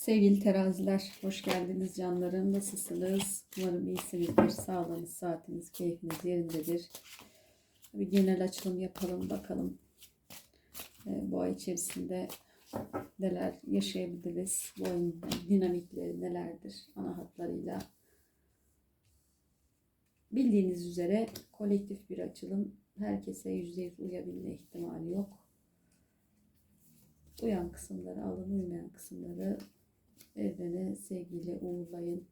Sevgili teraziler, hoş geldiniz canlarım. Nasılsınız? Umarım iyisinizdir. Sağlığınız, saatiniz, keyfiniz yerindedir. Bir genel açılım yapalım bakalım. Ee, bu ay içerisinde neler yaşayabiliriz? Bu ayın dinamikleri nelerdir? Ana hatlarıyla. Bildiğiniz üzere kolektif bir açılım. Herkese %100 uyabilme ihtimali yok. Uyan kısımları alın, uymayan kısımları evrene sevgiyle uğurlayın.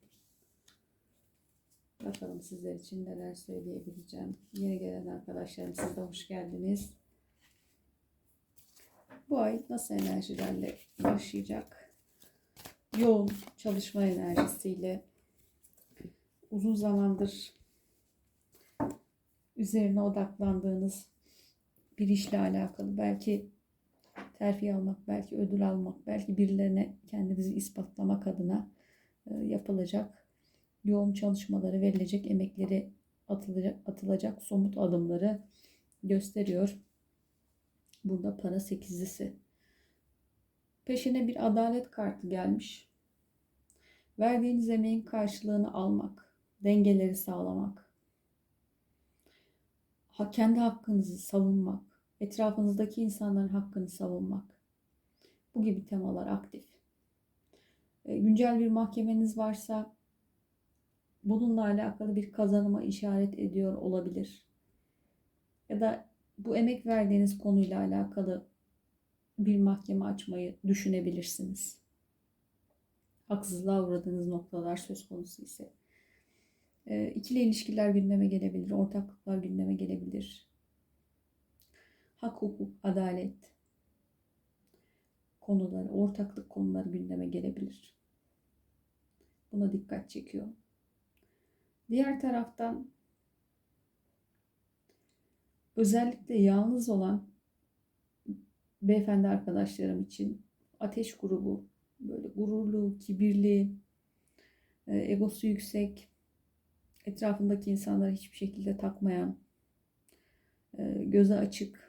Bakalım sizler için neler söyleyebileceğim. Yeni gelen arkadaşlarım siz de hoş geldiniz. Bu ay nasıl enerjilerle başlayacak? Yoğun çalışma enerjisiyle uzun zamandır üzerine odaklandığınız bir işle alakalı belki terfi almak, belki ödül almak, belki birilerine kendinizi ispatlamak adına e, yapılacak yoğun çalışmaları, verilecek emekleri atılacak, atılacak somut adımları gösteriyor. Burada para sekizlisi. Peşine bir adalet kartı gelmiş. Verdiğiniz emeğin karşılığını almak, dengeleri sağlamak, kendi hakkınızı savunmak, etrafınızdaki insanların hakkını savunmak. Bu gibi temalar aktif. E, güncel bir mahkemeniz varsa bununla alakalı bir kazanıma işaret ediyor olabilir. Ya da bu emek verdiğiniz konuyla alakalı bir mahkeme açmayı düşünebilirsiniz. Haksızlığa uğradığınız noktalar söz konusu ise. E, ikili ilişkiler gündeme gelebilir, ortaklıklar gündeme gelebilir hak, hukuk, adalet konuları, ortaklık konuları gündeme gelebilir. Buna dikkat çekiyor. Diğer taraftan özellikle yalnız olan beyefendi arkadaşlarım için ateş grubu böyle gururlu, kibirli, e, egosu yüksek, etrafındaki insanları hiçbir şekilde takmayan, e, göze açık,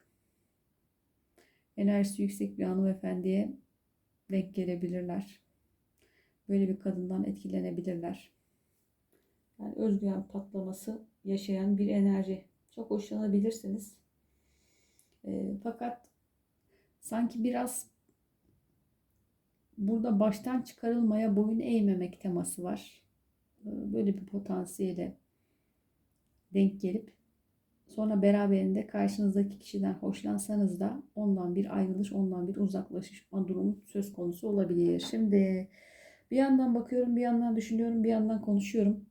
enerjisi yüksek bir hanımefendiye denk gelebilirler. Böyle bir kadından etkilenebilirler. Yani özgüven patlaması yaşayan bir enerji. Çok hoşlanabilirsiniz. E, fakat sanki biraz burada baştan çıkarılmaya boyun eğmemek teması var. E, böyle bir potansiyele denk gelip Sonra beraberinde karşınızdaki kişiden hoşlansanız da ondan bir ayrılış, ondan bir uzaklaşma durumu söz konusu olabilir. Şimdi bir yandan bakıyorum, bir yandan düşünüyorum, bir yandan konuşuyorum.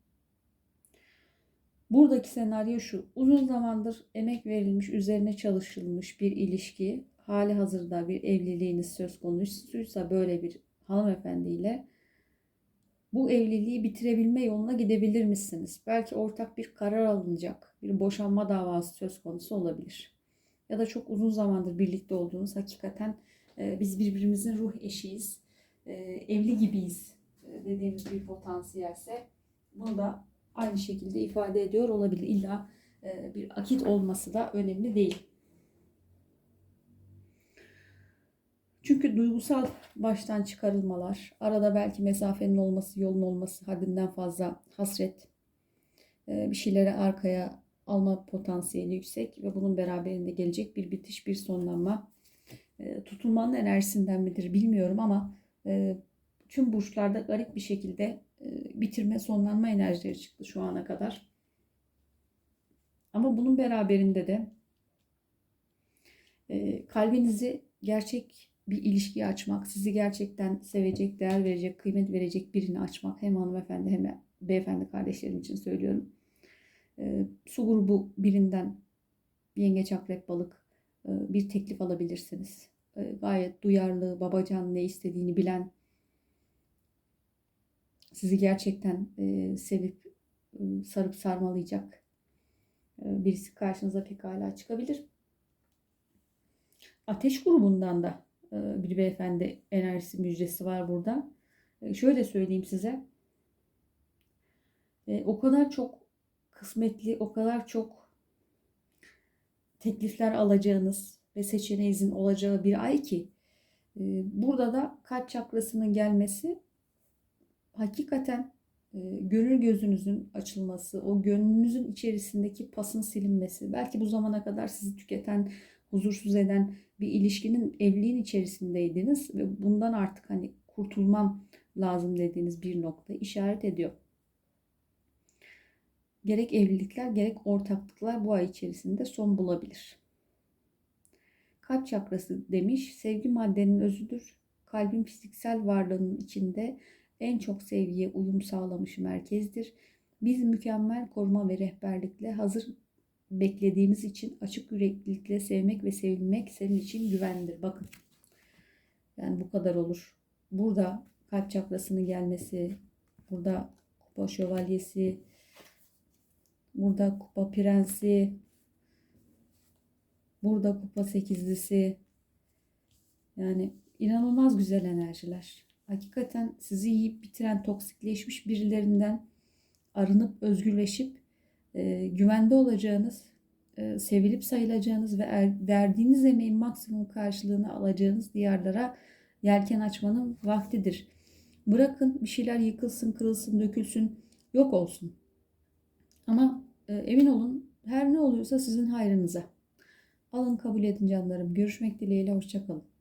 Buradaki senaryo şu. Uzun zamandır emek verilmiş, üzerine çalışılmış bir ilişki, hali hazırda bir evliliğiniz söz konusuysa böyle bir hanımefendiyle bu evliliği bitirebilme yoluna gidebilir misiniz? Belki ortak bir karar alınacak. Bir boşanma davası söz konusu olabilir. Ya da çok uzun zamandır birlikte olduğunuz hakikaten e, biz birbirimizin ruh eşiyiz, e, evli gibiyiz e, dediğimiz bir potansiyelse bunu da aynı şekilde ifade ediyor olabilir. İlla e, bir akit olması da önemli değil. Duygusal baştan çıkarılmalar, arada belki mesafenin olması, yolun olması, haddinden fazla hasret, e, bir şeyleri arkaya alma potansiyeli yüksek ve bunun beraberinde gelecek bir bitiş, bir sonlanma. E, tutulmanın enerjisinden midir bilmiyorum ama e, tüm burçlarda garip bir şekilde bitirme, sonlanma enerjileri çıktı şu ana kadar. Ama bunun beraberinde de kalbinizi gerçek bir ilişkiyi açmak, sizi gerçekten sevecek, değer verecek, kıymet verecek birini açmak hem hanımefendi hem beyefendi kardeşlerim için söylüyorum. E, su grubu birinden yengeç, akrep, balık e, bir teklif alabilirsiniz. E, gayet duyarlı, babacan ne istediğini bilen, sizi gerçekten e, sevip e, sarıp sarmalayacak e, birisi karşınıza pekala çıkabilir. Ateş grubundan da bir beyefendi enerjisi müjdesi var burada. E, şöyle söyleyeyim size. E, o kadar çok kısmetli, o kadar çok teklifler alacağınız ve seçeneğinizin olacağı bir ay ki Ee, Burada da kalp çakrasının gelmesi hakikaten e, gönül gözünüzün açılması, o gönlünüzün içerisindeki pasın silinmesi, belki bu zamana kadar sizi tüketen, huzursuz eden bir ilişkinin, evliliğin içerisindeydiniz ve bundan artık hani kurtulmam lazım dediğiniz bir nokta işaret ediyor. Gerek evlilikler gerek ortaklıklar bu ay içerisinde son bulabilir. Kalp çakrası demiş, sevgi maddenin özüdür. Kalbin fiziksel varlığının içinde en çok sevgiye uyum sağlamış merkezdir. Biz mükemmel koruma ve rehberlikle hazır beklediğimiz için açık yüreklilikle sevmek ve sevilmek senin için güvendir. Bakın. Yani bu kadar olur. Burada kalp çakrasının gelmesi, burada kupa şövalyesi, burada kupa prensi, burada kupa sekizlisi. Yani inanılmaz güzel enerjiler. Hakikaten sizi yiyip bitiren toksikleşmiş birilerinden arınıp özgürleşip e, güvende olacağınız, e, sevilip sayılacağınız ve er, verdiğiniz emeğin maksimum karşılığını alacağınız diyarlara yelken açmanın vaktidir. Bırakın bir şeyler yıkılsın, kırılsın, dökülsün, yok olsun. Ama e, emin olun her ne oluyorsa sizin hayrınıza. Alın kabul edin canlarım. Görüşmek dileğiyle. Hoşçakalın.